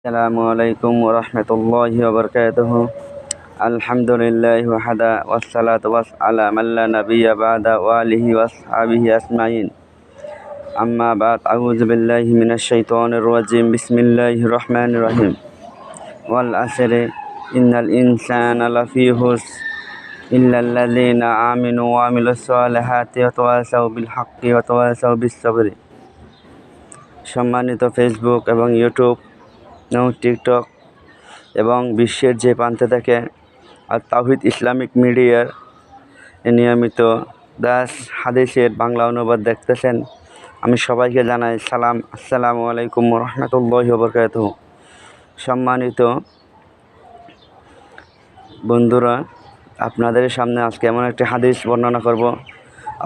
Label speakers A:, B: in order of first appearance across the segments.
A: السلام عليكم ورحمة الله وبركاته الحمد لله وحدا والصلاة والسلام على من لا نبي بعد وآله وأصحابه أجمعين أما بعد أعوذ بالله من الشيطان الرجيم بسم الله الرحمن الرحيم والعصر إن الإنسان لفي خسر إلا الذين آمنوا وعملوا الصالحات وتواصوا بالحق وتواصوا بالصبر সম্মানিত ফেসবুক এবং ইউটিউব এবং টিকটক এবং বিশ্বের যে প্রান্তে থাকে, আর তাহিদ ইসলামিক মিডিয়ার নিয়মিত দাস হাদিসের বাংলা অনুবাদ দেখতেছেন। আমি সবাইকে জানাই সালাম। আসসালামু আলাইকুম রহমতুল্লাহ বরকাত সম্মানিত বন্ধুরা, আপনাদের সামনে আজকে এমন একটি হাদিস বর্ণনা করব।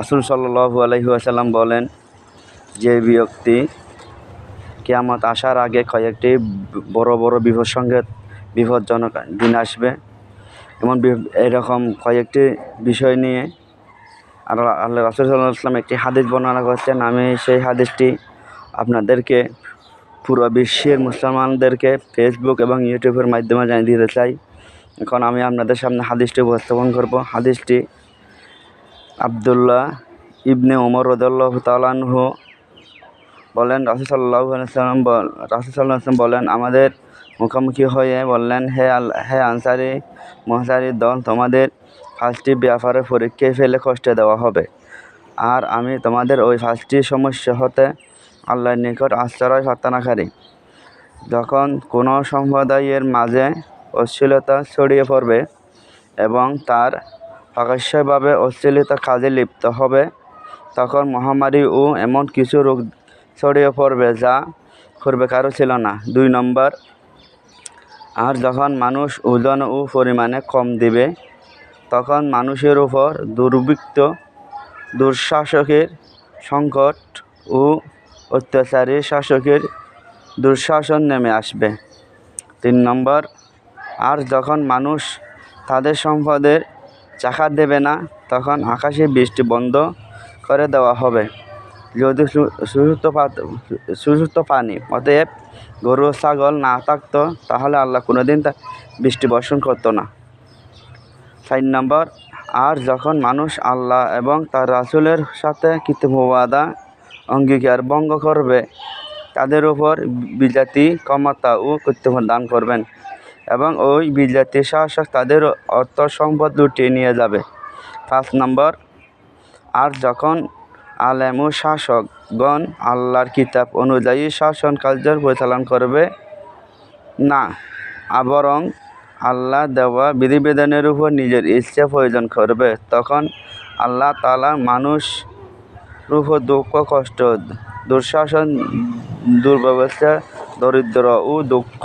A: আসুল সাল্লু আলহি আসাল্লাম বলেন, যে ব্যক্তি কেয়ামত আসার আগে কয়েকটি বড় বড় বিপদ সঙ্গে বিপজ্জনক দিন আসবে। এমন এরকম কয়েকটি বিষয় নিয়ে আর আল্লাহ রাসুল সাল্লাহ আসলাম একটি হাদিস বর্ণনা করছেন। আমি সেই হাদিসটি আপনাদেরকে পুরো বিশ্বের মুসলমানদেরকে ফেসবুক এবং ইউটিউবের মাধ্যমে জানিয়ে দিতে চাই। এখন আমি আপনাদের সামনে হাদিসটি উপস্থাপন করব। হাদিসটি আবদুল্লাহ ইবনে ওমর রদুল্লাহ তালানহ বলেন, রাসুল সাল্লাহ সাল্লাম রাসুল সাল্লাহ আসলাম বলেন, আমাদের মুখোমুখি হয়ে বললেন, হে আল, হে আনসারি, মহাসারি দল, তোমাদের ফার্স্টটি ব্যাপারে পরীক্ষায় ফেলে কষ্টে দেওয়া হবে। আর আমি তোমাদের ওই ফার্স্টটি সমস্যা হতে আল্লাহর নিকট আশ্রয় প্রার্থনাকারী। যখন কোনো সম্প্রদায়ের মাঝে অশ্লীলতা ছড়িয়ে পড়বে এবং তার প্রকাশ্যভাবে অশ্লীলতা কাজে লিপ্ত হবে, তখন মহামারী ও এমন কিছু রোগ ছড়িয়ে পড়বে যা করবে কারও ছিল না। দুই নম্বর, আর যখন মানুষ ওজন ও পরিমাণে কম দিবে, তখন মানুষের উপর দুর্বৃত্ত, দুঃশাসকের সংকট ও অত্যাচারী শাসকের দুঃশাসন নেমে আসবে। তিন নম্বর, আর যখন মানুষ তাদের সম্পদের চাকা দেবে না, তখন আকাশে বৃষ্টি বন্ধ করে দেওয়া হবে। যদি সুযুক্ত সুযুক্ত পানি, অতএব গরু, ছাগল না থাকতো, তাহলে আল্লাহ কোনো দিন তা, বৃষ্টি বর্ষণ করতো না। চার নম্বর, আর যখন মানুষ আল্লাহ এবং তার রাসুলের সাথে কৃতজ্ঞবাদা অঙ্গীকার ভঙ্গ করবে, তাদের উপর বিজাতি ক্ষমতা ও কর্তব্য দান করবেন এবং ওই বিজাতি শাসক তাদের অর্থ সম্পদ লুটিয়ে নিয়ে যাবে। পাঁচ নম্বর, আর যখন আলেম ও শাসকগণ আল্লাহর কিতাব অনুযায়ী শাসন কার্য পরিচালন করবে না আবরং আল্লাহ দেওয়া বিধিবিধানের উপর নিজের ইচ্ছা প্রয়োজন করবে। তখন আল্লাহ তালা মানুষ রূপ দুঃখ, কষ্ট, দুঃশাসন, দুর্ব্যবস্থা, দরিদ্র ও দুঃখ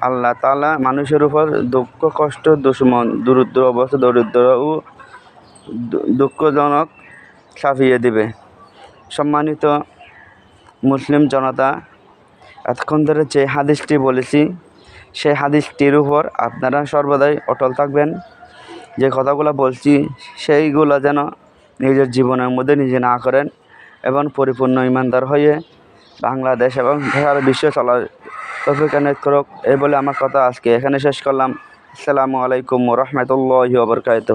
A: আল্লাহ তালা মানুষের উপর দুঃখ, কষ্ট, দুশ্মন, দরিদ্র অবস্থা, দরিদ্র ও দুঃখজনক ছাপিয়ে দিবে। সম্মানিত মুসলিম জনতা, এতক্ষণ ধরে যে হাদিসটি বলেছি, সেই হাদিসটির উপর আপনারা সর্বদাই অটল থাকবেন। যে কথাগুলো বলছি, সেইগুলো যেন নিজের জীবনের মধ্যে নিজে না করেন এবং পরিপূর্ণ ইমানদার হয়ে বাংলাদেশ এবং সারা বিশ্ব চলার তফিক করুক। এই বলে আমার কথা আজকে এখানে শেষ করলাম। আসসালামু আলাইকুম রহমতুল্লাহ বরকাত